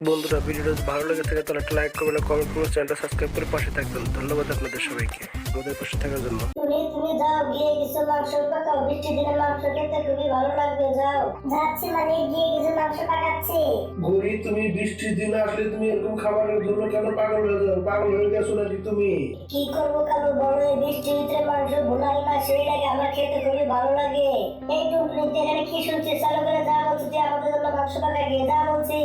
বন্ধুরা ভিডিওটা যদি ভালো লেগে থাকে তাহলে একটা লাইক করবেন কমেন্ট করবেন চ্যানেলটা সাবস্ক্রাইব করে পাশে থাকবেন। ধন্যবাদ আপনাদের সবাইকে। আমাদের পাশে থাকার জন্য। তুমি তুমি যাও গিয়ে কিছু মাংস পাকাও। বৃষ্টি দিনে মাংস খেতে খুবই ভালো লাগবে যাও। যাচ্ছি মানে গিয়ে কিছু মাংস পাকাচ্ছি। তুমি বৃষ্টির দিনে আসলে তুমি এরকম খাবারের জন্য কেন পাগল হয়ে যাও? পাগল হয়ে গেছো নাকি তুমি? কি করব কারও বড় এই বৃষ্টির ভিতরে মাংস ভুনাই না সেই লাগে আমার খেতে খুবই ভালো লাগে। এই টুকরি এখানে কি শুনছি চালু করে যা বলছি আমাদের জন্য মাংস পাকা গিয়ে যা বলছি।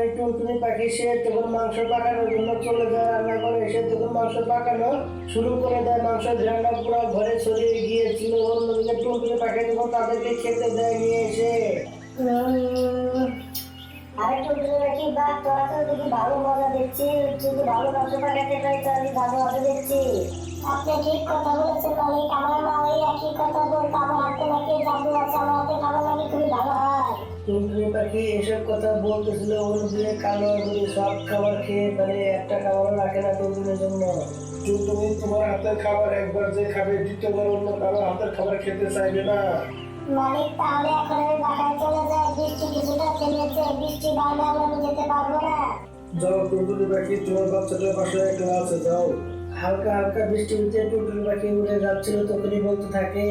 চাকারে টুনটুনি পাখি সে তখন মাংস পাকানোর জন্য চলে যায় রান্না করে এসে তখন মাংস পাকানো শুরু করে দেয় মাংস ঝান্ডা পুরো ঘরে ছড়িয়ে গিয়েছিল। অন্যদিকে টুনটুনি পাখি তখন তাদেরকে খেতে দেয় নিয়ে এসে। আরে টুকরি নাকি বা, তোরা তো দেখি ভালো মজা দেখছি যদি ভালো মাংস পাকাতে পারি তাহলে ভালো হবে দেখছি আপনি ঠিক কথা বলেছেন মালিক। আমার মা ওই একই কথা বলতো আমার হাতে নাকি জাদু আছে আমার হাতে খাবার নাকি খুবই ভালো হয় টুনটুনি পাখি এসব কথা বলতেছিল অন্যদিকে কালো আঙুরি সব খাবার খেয়ে ফেলে একটা খাবার রাখে না টুনটুনির জন্য। টুনটুনি তোমার হাতের খাবার একবার যে খাবে দ্বিতীয়বার অন্য কারও হাতের খাবার খেতে চাইবে না। মালিক তাহলে এখন আমি বাসায় চলে যাই। বৃষ্টি কিছুটা থেমেছে বৃষ্টি বাড়লে আমি যেতে পারব না। যাও টুনটুনি পাখি তোমার বাচ্চাটার পাশে একটা আছে যাও। হালকা হালকা বৃষ্টি হচ্ছে টুনটুনি পাখি উড়ে যাচ্ছিল তখনই বলতে থাকে।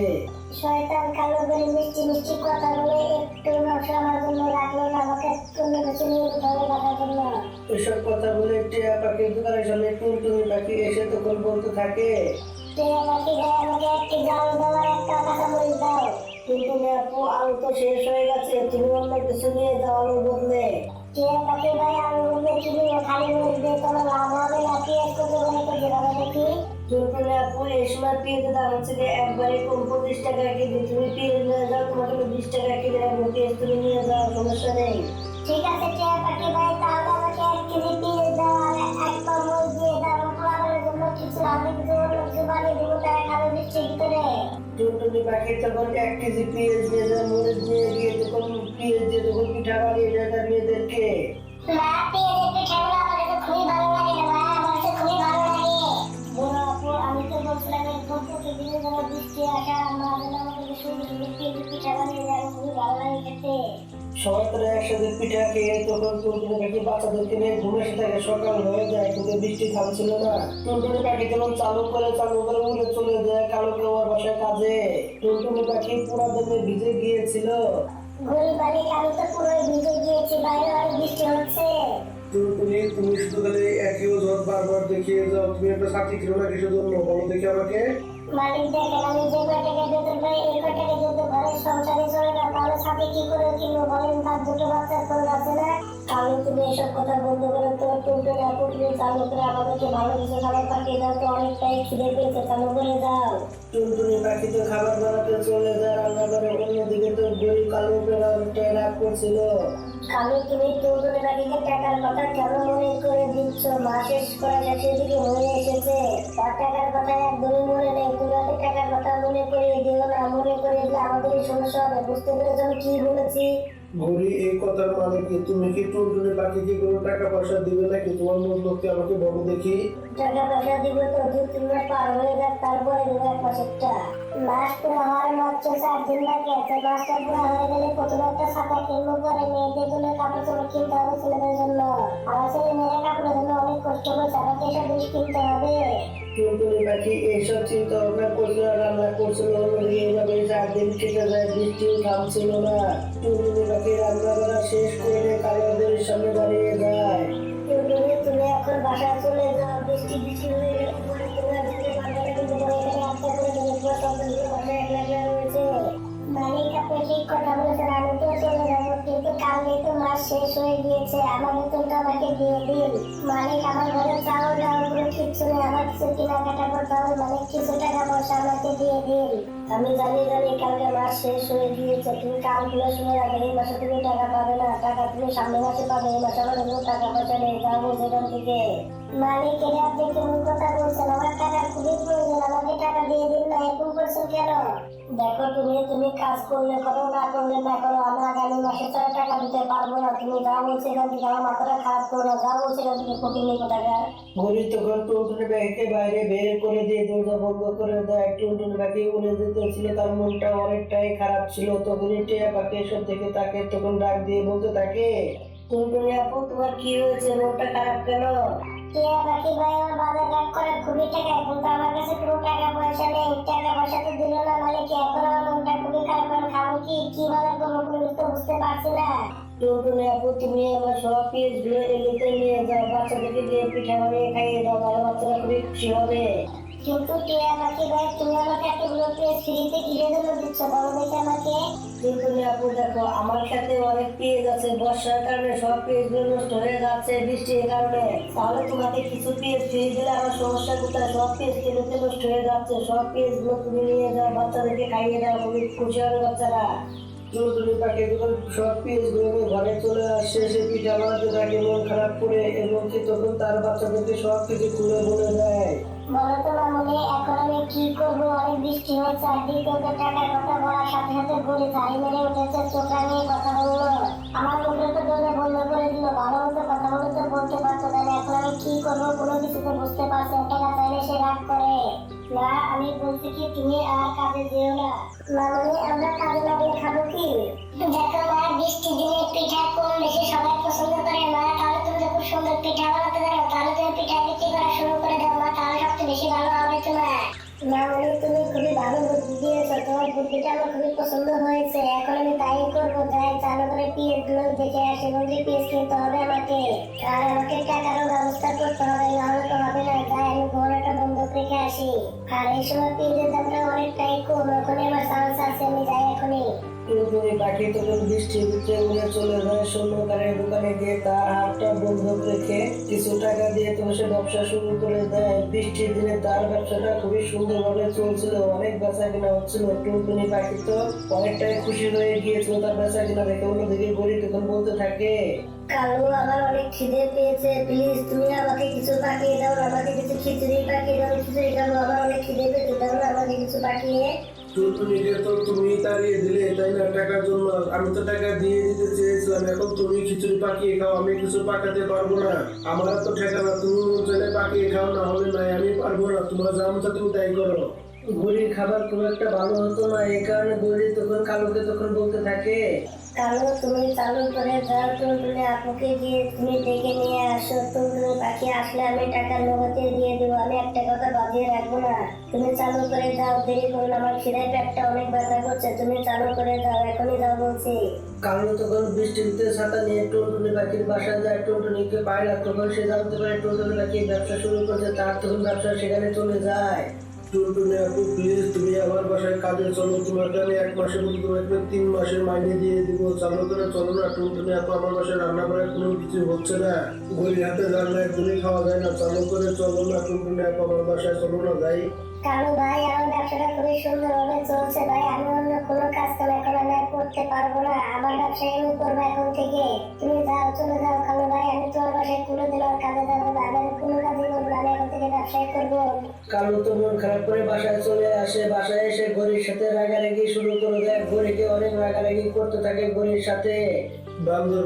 শয়তান কালো করে মিষ্টি মিষ্টি কথা বলে একটু আমার জন্য রাখল না আমাকে কিছু নিয়ে জন্য। এসব কথা বলে টিয়া পাখির দোকানের সামনে টুনটুনি পাখি এসে তখন বলতে থাকে। তুই আমাকে ভাই আমাকে একটি জাল একটা দাও। আপু আলু তো শেষ হয়ে গেছে তুমি অন্য কিছু নিয়ে যাও আলু বদলে তুই আমাকে ভাই আমি বললে তুমি খালি মুখ দিয়ে কোনো লাভ হবে না তুই একটু দোকানে করতে পারো দেখি টুনটুনি আপু এই সময় পেঁয়াজের দাম হচ্ছে যে একবারে কম পঁচিশ টাকা কেজি তুমি পেঁয়াজ নিয়ে যাও তোমাকে বিশ টাকা কেজি রাখব পেঁয়াজ তুমি নিয়ে যাও সমস্যা নেই। ঠিক আছে টিয়া পাখি ভাই তাহলে আমাকে এক কেজি পেঁয়াজ দাও আর এক পাও দিয়ে দাও পোলাপানের জন্য কিছু আমি কিছু বানিয়ে দেবো তারা খাবে বৃষ্টির ভিতরে টুনটুনি পাখি তখন এক কেজি পেঁয়াজ নিয়ে যায় মরিচ দিয়ে গিয়ে তখন পেঁয়াজ দিয়ে তখন পিঠা বানিয়ে দেয় তার মেয়েদেরকে সবাই একসাথে পিঠা খেয়ে তখন টুনটুনি পাখি বাচ্চাদেরকে নিয়ে এসে থাকে। সকাল হয়ে যায় কিন্তু বৃষ্টি থামছিল না। টুনটুনি পাখি যেমন চালু করে চালু করে উড়ে চলে যায় কালো কেওয়ার বাসায় কাজে। টুনটুনি পাখি পুরা দিনে ভিজে গিয়েছিল। ঘুরি বাড়ি কালো তো পুরো ভিজে গিয়েছে, বাইরে অনেক বৃষ্টি হচ্ছে। টুনটুনি তুমি শুধু খালি একই ওজন বারবার দেখিয়ে যাও। তুমি একটা সাথী ছিল না কিছু জন্য বলো দেখি আমাকে। মালিক দেখেন আমি যে কয় টাকা বেতন পাই এই কয় টাকা যদি ঘরের সংসারে চলে না তাহলে সাথে কি করে কিনবো বলেন? তার দুটো বাচ্চার খরচ আছে না? তাহলে তুমি এসব কথা বন্ধ করে তো টুনটুন আপু তুমি চালু করে আমাদেরকে ভালো কিছু খাবার পাঠিয়ে দাও তো। অনেকটাই খিদে পেয়েছে। চালু করে দাও। টুনটুনি পাখি তো খাবার বানাতে চলে যায়। অন্যদিকে তো গরিব কালো পেরা রাগ করছিল। আমি তুমি টুনটুনের বাড়িতে টাকার কথা কেন মনে করে দিচ্ছ? মাস শেষ করা শেষের দিকে হয়ে এসেছে। তার টাকার কথা একদমই মনে নেই। তুমি টাকার কথা মনে করে দিও না মনে করে দিলে আমাদেরই সমস্যা হবে। বুঝতে পেরেছ আমি কি বলেছি? ঘড়ি এই কথার মানে কি? তুমি কি টুনটুনি পাখিকে কোনো টাকা পয়সা দিবে নাকি? তোমার মন লোককে আমাকে বলো দেখি। টাকা পয়সা দিব তো দু তিন মাস পার হয়ে যাক তারপরে দেবো এক মাস পুরো হওয়ার মাত্র চার দিন বাকি আছে মাসটা পুরো হয়ে গেলে প্রথমে একটা ছাতা কিনবো পরে মেয়েদের জন্য কাপড় চোপড় কিনতে হবে ছেলেদের জন্য। আমার ছেলে মেয়েরা কাপড়ের জন্য অনেক কষ্ট করছে, আমাকে এসব জিনিস কিনতে হবে। টুনটুনি পাখি এইসব চিন্তা ভাবনা করছিল রান্না করছিল এইভাবে চার দিন কেটে যায়, বৃষ্টিও থামছিল না। টুনটুনি পাখি রান্না করা শেষ করে কালোদের সামনে আমাকে দিয়ে দিন। মালিক আমার ঘরে চাউল ডাউল কোনো কিচ্ছু নেই। আমার কিছু কেনাকাটা করতে হবে। মালিক, কিছু টাকা পয়সা আমাকে দিয়ে দিন। আমি জানি জানি, কালকে মাস শেষ হয়ে গিয়েছে। তুমি কালগুলো শুনে রাখবে, এই মাসে তুমি টাকা পাবে না। টাকা তুমি সামনে মাসে পাবে, এই মাসে আমার টাকা পয়সা নেই। যাব সেখান থেকে মালিক, এটা আপনি কেমন কথা বলছেন? আমার কেন? দেখো তুমি তুমি কাজ করলে করো, না করলে না করো আগামী মাসে টাকা দিতে পারব না। তুমি এখান থেকে আমার মাথাটা খারাপ করো না এখান থেকে কোটি টাকা তখন পাখিকে বাইরে বের করে দিয়ে দরজা বন্ধ করে দেয়। যেতে ছিল তার মনটা অনেকটাই খারাপ ছিল। তখনই টিয়া পাখি এসব থেকে তাকে তখন ডাক দিয়ে বলতে থাকে টুনটুনি আপু, তোমার কি হয়েছে? মনটা খারাপ কেন? টিয়া পাখি ভাই, আমার বাজার রাগ করে খুবই টাকা, কিন্তু আমার কাছে কোনো টাকা পয়সা নেই। বাচ্চাদেরকে দিয়ে পিঠা বানিয়ে খাইয়ে দাও তাহলে বাচ্চারা খুবই খুশি হবে। কিন্তু টিয়া পাখি ভাই তুমি আমাকে এতগুলো পেয়ে ফ্রিতে কিনে জন্য দিচ্ছ বলো দেখি আমাকে। টুনটুনি আপু, দেখো, আমার সাথে অনেক পেঁয়াজ আছে। বর্ষার কারণে সব পেঁয়াজগুলো নষ্ট হয়ে যাচ্ছে, বৃষ্টির কারণে। তাহলে তোমাকে কিছু পেঁয়াজ ফ্রি দিলে আমার সমস্যা কোথায়? সব পেঁয়াজ কিনেতে নষ্ট হয়ে যাচ্ছে। সব পেঁয়াজগুলো তুমি নিয়ে যাও, বাচ্চাদেরকে খাইয়ে দাও খুশি হবে বাচ্চারা। টুনটুনি পাখি গুলো সব নিয়ে ঘরে চলে আসছে সে পিঠা বানাতে থাকে মন খারাপ করে এবং কি তখন তার বাচ্চাদেরকে সব কিছু খুলে বলে দেয়। বলো তো মামুনি, এখন আমি কি করব? অনেক বৃষ্টি হচ্ছে, আর দ্বিতীয়ত কথা বলার সাথে সাথে গড়ি ঝাড়ি মেরে উঠেছে চোখা নিয়ে কথা বলল। আমার মুখে তো দিল, ভালো মতো কথা বলে তো বলতে পারতো, তাহলে এখন আমি কি করব কোনো কিছু বুঝতে পারছি না। টাকা চাইলে সে রাগ করে। না আমি বলছি কি তুমি আর কাজে যেও না? মামনি আমরা কাজে না গিয়ে খাব কি? দেখো মা বৃষ্টি দিনে পিঠা কম বেশি সবাই পছন্দ করে? মা তাহলে তুমি খুব সুন্দর পিঠা বানাতে জানো তাহলে তুমি পিঠা বিক্রি করা শুরু করে দাও। মা তাহলে সবচেয়ে বেশি ভালো হবে তোমার। মামনি তুমি খুবই হয়েছে এখন তাই করব যাই চালু করে পিএসগুলো আসি বলছি হবে আর হবে নাহলে তো হবে না একটা বন্ধক রেখে আসি আর এই সময় পিএসের দামটা অনেকটাই কম ওখানে আমার চান্স আছে আমি যাই এখনই টুনটুনি পাখি তখন বৃষ্টির ভিতরে উড়ে চলে যায়। স্বর্ণকারের দোকানে গিয়ে তার হাতটা বন্ধক রেখে কিছু টাকা দিয়ে তো সে ব্যবসা শুরু করে দেয়। বৃষ্টির দিনে তার ব্যবসাটা খুবই সুন্দরভাবে চলছিল। অনেক বেচা কিনা হচ্ছিল। টুনটুনি পাখি তো অনেকটাই খুশি হয়ে গিয়েছিল তার বেচা কিনা দেখে। অন্যদিকে গড়ি তখন বলতে থাকে, কালু, আমার অনেক খিদে পেয়েছে। প্লিজ, তুমি আমাকে কিছু পাঠিয়ে দাও। আমাকে কিছু খিচুড়ি পাঠিয়ে দাও। খিচুড়ি খাব। আমার অনেক খিদে পেয়েছে। দাও আমাকে কিছু পাঠিয়ে। টুনটুনিকে তো তুমি তাড়িয়ে দিলে, তাই না? টাকার জন্য আমি তো টাকা দিয়ে দিতে চেয়েছিলাম। এখন তুমি খিচুড়ি পাকিয়ে খাও, আমি কিছু পাকাতে পারব না। আমার তো তুমি চলে পাকিয়ে খাও, না হলে নাই, আমি পারব না। তোমার জামটা তুমি তাই করো। গড়ির খাবার খুব একটা ভালো হতো না, এই কারণে গড়ি তখন কালোকে তখন বলতে থাকে কালু তুমি চালু করে যাও টুনটুনি আপুকে গিয়ে তুমি ডেকে নিয়ে আসো। টুনটুনি পাখি, আসলে আমি টাকা নগদে দিয়ে দেবো, আমি একটা কথা বাজিয়ে রাখব না। তুমি চালু করে যাও দেরি করুন আমার খিদে পেটটা অনেক ব্যথা করছে, তুমি চালু করে যাও এখনই যাও বলছি। কালু তখন বৃষ্টিতে ছাতা নিয়ে টুনটুনি পাখির বাসায় যায়, টুনটুনিকে পায় তখন সে জানতে পারে টুনটুনি পাখি ব্যবসা শুরু করছে, তার তখন ব্যবসা সেখানে চলে যায়। টুনটুনি আপু প্লিজ তুমি আমার বাসায় কাজে চলো তোমাকে আমি এক মাসের মধ্যে তোমাকে তিন মাসের মাইনে দিয়ে দিব। চালু করে চলো না টুনটুনি আপু আমার বাসায় রান্না করে কোনো কিছু হচ্ছে না। গরিব হাতে রান্না একদমই খাওয়া যায় না। চালু করে চলো না টুনটুনি আপু আমার বাসায় চলো না যাই। কালু ভাই আমার ব্যবসাটা খুবই সুন্দরভাবে চলছে ভাই। আমি অন্য কোনো কাজ কাম এখন আমি করতে পারব না। আমার ব্যবসায় আমি করব এখন থেকে। তুমি যাও চলে যাও। কালু ভাই আমি তোমার বাসায় কোনো দিন আর কাজে যাব না। আমি কোনো কাজই করব না। আমি এখন থেকে ব্যবসায় করব। কালু তো মন খারাপ করে বাসায় চলে আসে। বাসায় এসে গরির সাথে রাগারাগি শুরু করে দেয়। গরিকে অনেক রাগারাগি করতে থাকে গরির সাথে। বান্দর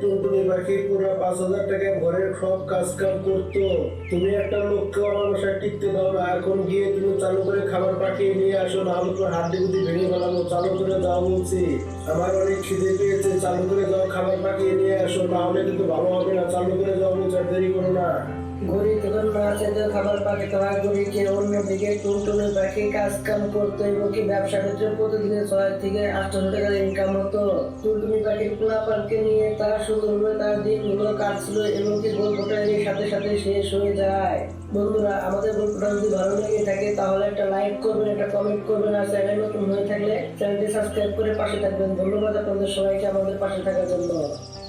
টুনটুনি পাখি পাঁচ হাজার টাকা ঘরের সব কাজ কাম করতো। তুমি একটা লোককে টিকতে দাও না। এখন গিয়ে তুমি চালু করে খাবার পাঠিয়ে নিয়ে আসো, না আমি তোমার হাড্ডি গুটি ভেঙে ফেলাবো। চালু করে যাও বলছি। আমার অনেক খিদে পেয়েছে। চালু করে যাও খাবার পাঠিয়ে নিয়ে আসো। না হলে কিন্তু ভালো হবে না। চালু করে যাও বলছি দেরি করো না। গরি তখন চাইতে খাবার পাকে হয় গরিকে অন্যদিকে টুনটুনি পাখি কাজ কাম করতো এবং কি ব্যবসা ক্ষেত্রে প্রতিদিনে ছয় থেকে আটশো টাকা ইনকাম হতো। টুনটুনি পাখির পোলাপানকে নিয়ে তার সুন্দরভাবে তার দিনগুলো কাটছিল এবং কি গল্পটা এর সাথে সাথে শেষ হয়ে যায়। বন্ধুরা, আমাদের গল্পটা যদি ভালো লেগে থাকে তাহলে একটা লাইক করবেন, একটা কমেন্ট করবেন আর চ্যানেল নতুন হয়ে থাকলে চ্যানেলটি সাবস্ক্রাইব করে পাশে থাকবেন। ধন্যবাদ আপনাদের সবাইকে আমাদের পাশে থাকার জন্য।